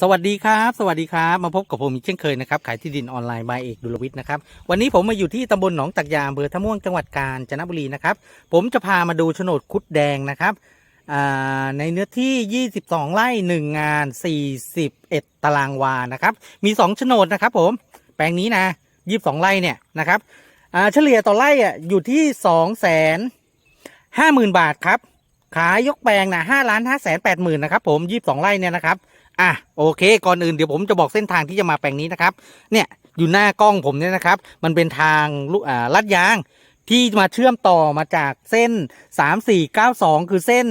สวัสดีครับ สวัสดีครับ มาพบกับผมอีกเช่นเคยนะครับ ขายที่ดินออนไลน์บายเอกดุลวิทย์นะครับ วันนี้ผมมาอยู่ที่ตำบลหนองตักยาอำเภอท่าม่วงจังหวัดกาญจนบุรีนะครับ ผมจะพามาดูโฉนดคุดแดงนะครับในเนื้อที่ 22 ไร่ 1 งาน 41 ตารางวา นะครับ มี 2 โฉนดนะครับผม แปลงนี้นะ 22 ไร่เนี่ยนะครับเฉลี่ยต่อไร่อะอยู่ที่2 5 0 0 0 0บาทครับ ขายยกแปลงนะ5ล้าน5 8 0 0 0 0นะครับผม22ไร่เนี่ยนะครับ อะโอเค ก่อนอื่นเดี๋ยวผมจะบอกเส้นทางที่จะมาแปลงนี้นะครับ เนี่ยอยู่หน้ากล้องผมเนี่ยนะครับ มันเป็นทางลูอ่าลัดยางที่มาเชื่อมต่อมาจากเส้น 3492 คือเส้น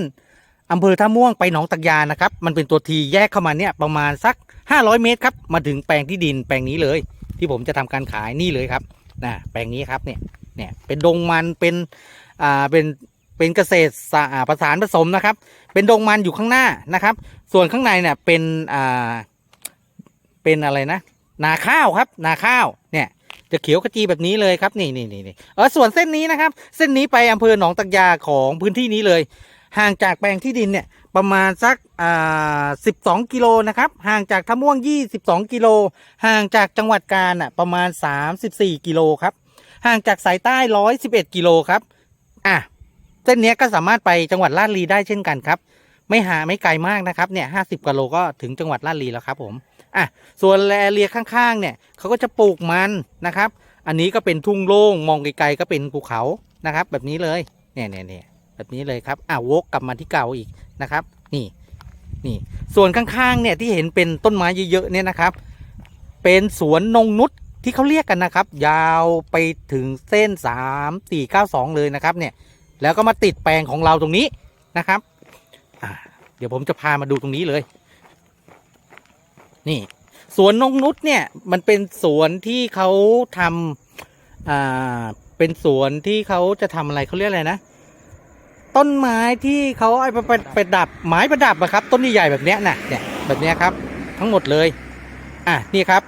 อำเภอท่าม่วงไปหนองตักยานะครับ มันเป็นตัวทีแยกเข้ามาเนี่ยประมาณสัก 500 เมตรครับ มาถึงแปลงที่ดินแปลงนี้เลย ที่ผมจะทำการขายนี่เลยครับนะแปลงนี้ครับเนี่ยเนี่ยเป็นดงมันเป็นอ่าเป็น เป็นเกษตรสาประสานผสมนะครับ เป็นดงมันอยู่ข้างหน้านะครับ ส่วนข้างในเนี่ยเป็นอ่าเป็นอะไรนะ นาข้าวครับ นาข้าวเนี่ยจะเขียวขจีแบบนี้เลยครับนี่นี่นี่เออส่วนเส้นนี้นะครับ เส้นนี้ไปอำเภอหนองตักยาของพื้นที่นี้เลย ห่างจากแปลงที่ดินเนี่ยประมาณสักอ่าสิบสองกิโลนะครับ ห่างจากท่าม่วงยี่สิบสองกิโลห่างจากจังหวัดกาญอะประมาณสามสิบสี่กิโลครับห่างจากสายใต้ร้อยสิบเอ็ดกิโลครับอะ เส้นนี้ก็สามารถไปจังหวัดลาดลีได้เช่นกันครับ ไม่หาไม่ไกลมากนะครับเนี่ยห้าสิบกิโลก็ถึงจังหวัดลาดลีแล้วครับผมอะส่วนแลเรียข้างๆเนี่ยเขาก็จะปลูกมันนะครับ อันนี้ก็เป็นทุ่งโล่งมองไกลๆก็เป็นภูเขานะครับ แบบนี้เลยเนี่ยเนี่ยเนี่ยแบบนี้เลยครับอะวกกลับมาที่เก่าอีกนะครับ นี่นี่ส่วนข้างๆเนี่ยที่เห็นเป็นต้นไม้เยอะๆเนี่ยนะครับ เป็นสวนนงนุษที่เขาเรียกกันนะครับ ยาวไปถึงเส้นสามสี่เก้าสองเลยนะครับเนี่ย แล้วก็มาติดแปลงของเราตรงนี้นะครับเดี๋ยวผมจะพามาดูตรงนี้เลย นี่ สวนนงนุษเนี่ย มันเป็นสวนที่เขาทำอ่าเป็นสวนที่เขาจะทำอะไรเขาเรียกอะไรนะต้นไม้ที่เขาไอ้ไปไปไปดับไม้ประดับอะครับ ต้นใหญ่ๆแบบเนี้ยน่ะเนี่ยแบบเนี้ยครับ ทั้งหมดเลย อะนี่ครับ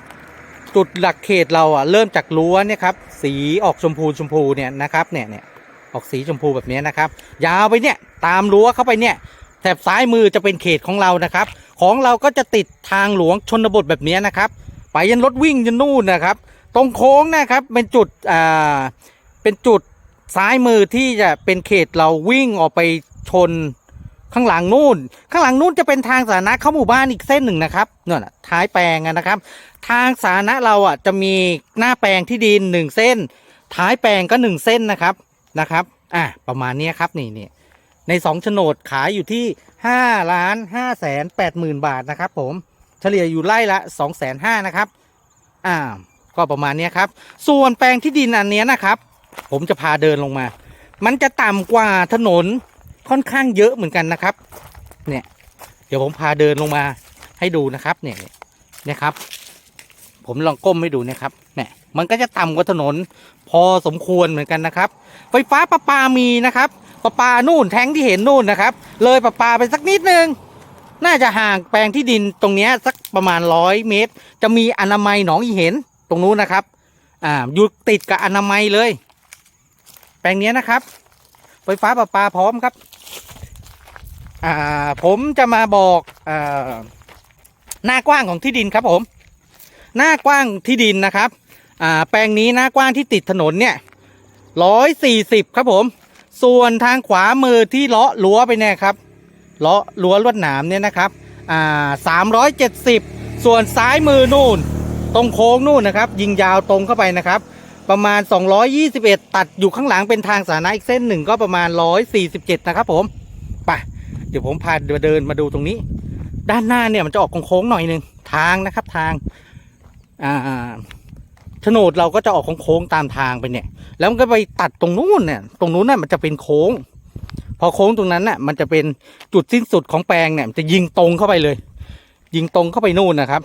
จุดหลักเขตเราอะเริ่มจากรั้วเนี่ยครับ สีออกชมพูชมพูเนี่ยนะครับ เนี่ยเนี่ย ออกสีชมพูแบบนี้นะครับ ยาวไปเนี่ยตามรั้วเข้าไปเนี่ยแถบซ้ายมือจะเป็นเขตของเรานะครับ ของเราก็จะติดทางหลวงชนบทแบบนี้นะครับ ไปยันรถวิ่งยันนู่นนะครับ ตรงโค้งนะครับเป็นจุดอ่าเป็นจุดซ้ายมือที่จะเป็นเขตเราวิ่งออกไปชนข้างหลังนู่น ข้างหลังนู่นจะเป็นทางสาธารณะเข้าหมู่บ้านอีกเส้นหนึ่งนะครับนี่นะท้ายแปลงนะครับ ทางสาธารณะเราอะจะมีหน้าแปลงที่ดินหนึ่งเส้น ท้ายแปลงก็หนึ่งเส้นนะครับ นะครับ อะประมาณนี้ครับนี่นี่ในสองโฉนดขายอยู่ที่ห้าล้านห้าแสนแปดหมื่นบาทนะครับผมเฉลี่ยอยู่ไร่ละสองแสนห้านะครับ อ่า ก็ประมาณนี้ครับ ส่วนแปลงที่ดินอันนี้นะครับ ผมจะพาเดินลงมา มันจะต่ำกว่าถนนค่อนข้างเยอะเหมือนกันนะครับ เนี่ย เดี๋ยวผมพาเดินลงมาให้ดูนะครับ เนี่ย เนี่ยครับ ผมลองก้มให้ดูนะครับ เนี่ย มันก็จะต่ำกว่าถนน พอสมควรเหมือนกันนะครับ ไฟฟ้าประปามีนะครับประปานู่นแทงที่เห็นนู่นนะครับ เลยประปาไปสักนิดนึงน่าจะห่างแปลงที่ดินตรงนี้สักประมาณร้อยเมตร จะมีอนามัยหนองอีเห็นตรงนู้นนะครับอ่าอยู่ติดกับอนามัยเลย แปลงนี้นะครับ ไฟฟ้าประปาพร้อมครับอ่าผมจะมาบอกอ่าหน้ากว้างของที่ดินครับผม หน้ากว้างที่ดินนะครับ อ่าแปลงนี้หน้ากว้างที่ติดถนนเนี่ยร้อยสี่สิบครับผม ส่วนทางขวามือที่เลาะรั้วไปเนี่ยครับเลาะรั้วลวดหนามเนี่ยนะครับอ่าสามร้อยเจ็ดสิบส่วนซ้ายมือนู่น ตรงโค้งนู่นนะครับ ยิงยาวตรงเข้าไปนะครับ ประมาณ 221 ตัดอยู่ข้างหลังเป็นทางสาธารณะอีกเส้นหนึ่งก็ประมาณ 147 นะครับผมไปเดี๋ยวผมพาเดินมาดูตรงนี้ ด้านหน้าเนี่ยมันจะออกโค้งๆหน่อยหนึ่งทางนะครับทางอ่า โฉนดเราก็จะออกของโค้งตามทางไปเนี่ย แล้วมันก็ไปตัดตรงนู้นเนี่ย ตรงนู้นน่ะมันจะเป็นโค้ง พอโค้งตรงนั้นน่ะ มันจะเป็นจุดสิ้นสุดของแปลงเนี่ย มันจะยิงตรงเข้าไปเลย ยิงตรงเข้าไปนู่นนะครับ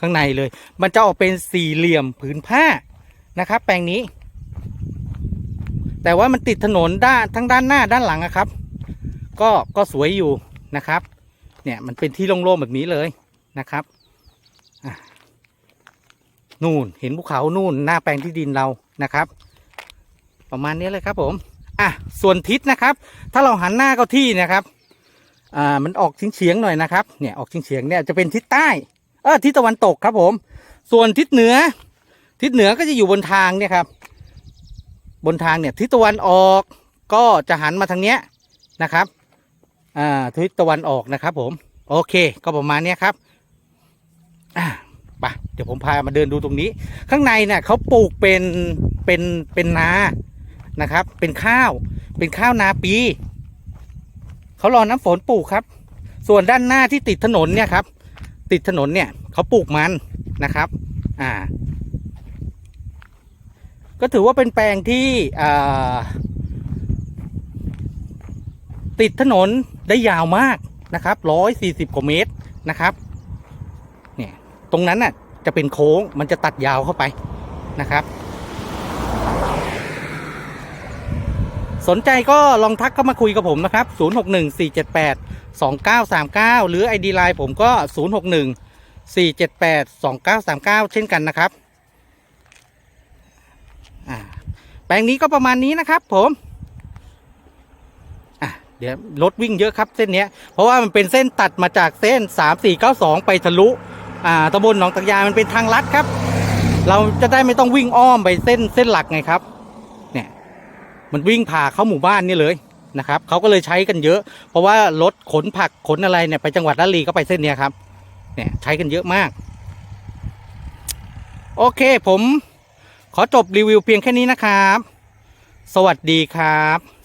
ข้างในเลย มันจะออกเป็นสี่เหลี่ยมผืนผ้านะครับ แปลงนี้ แต่ว่ามันติดถนนด้านทั้งด้านหน้าด้านหลังอะครับ ก็ก็สวยอยู่นะครับ เนี่ยมันเป็นที่โล่งๆแบบนี้เลยนะครับ นู่นเห็นภูเขานู่นหน้าแปลงที่ดินเรานะครับ ประมาณนี้เลยครับผมอะส่วนทิศนะครับ ถ้าเราหันหน้าเข้าที่นะครับอ่ามันออกเฉียงๆหน่อยนะครับเนี่ยออกเฉียงๆเนี่ยจะเป็นทิศใต้เออทิศตะวันตกครับผม ส่วนทิศเหนือ ทิศเหนือก็จะอยู่บนทางเนี่ยครับ บนทางเนี่ยทิศตะวันออกก็จะหันมาทางเนี้ยนะครับอ่าทิศตะวันออกนะครับผม โอเค ก็ประมาณนี้ครับอ่า ไปเดี๋ยวผมพามาเดินดูตรงนี้ ข้างในเนี่ยเขาปลูกเป็นเป็นเป็นนานะครับ เป็นข้าว เป็นข้าวนาปีเขารอน้ำฝนปลูกครับ ส่วนด้านหน้าที่ติดถนนเนี่ยครับ ติดถนนเนี่ยเขาปลูกมันนะครับ อ่า ก็ถือว่าเป็นแปลงที่อ่าติดถนนได้ยาวมากนะครับร้อยสี่สิบกว่าเมตรนะครับ ตรงนั้นน่ะจะเป็นโค้งมันจะตัดยาวเข้าไปนะครับ สนใจก็ลองทักเข้ามาคุยกับผมนะครับ 061478 2939 หรือ ID Line ผมก็ 061 478 2939 เช่นกันนะครับอ่าแปลงนี้ก็ประมาณนี้นะครับผมอะเดี๋ยวรถวิ่งเยอะครับเส้นนี้เพราะว่ามันเป็นเส้นตัดมาจากเส้น 3492 ไปทะลุ ตำบลหนองตักยามันเป็นทางลัดครับ เราจะได้ไม่ต้องวิ่งอ้อมไปเส้นเส้นหลักไงครับ เนี่ย มันวิ่งผ่าเข้าหมู่บ้านนี่เลยนะครับเขาก็เลยใช้กันเยอะ เพราะว่ารถขนผักขนอะไรเนี่ยไปจังหวัดละลีก็ไปเส้นเนี้ยครับ เนี่ยใช้กันเยอะมาก โอเคผมขอจบรีวิวเพียงแค่นี้นะครับ สวัสดีครับ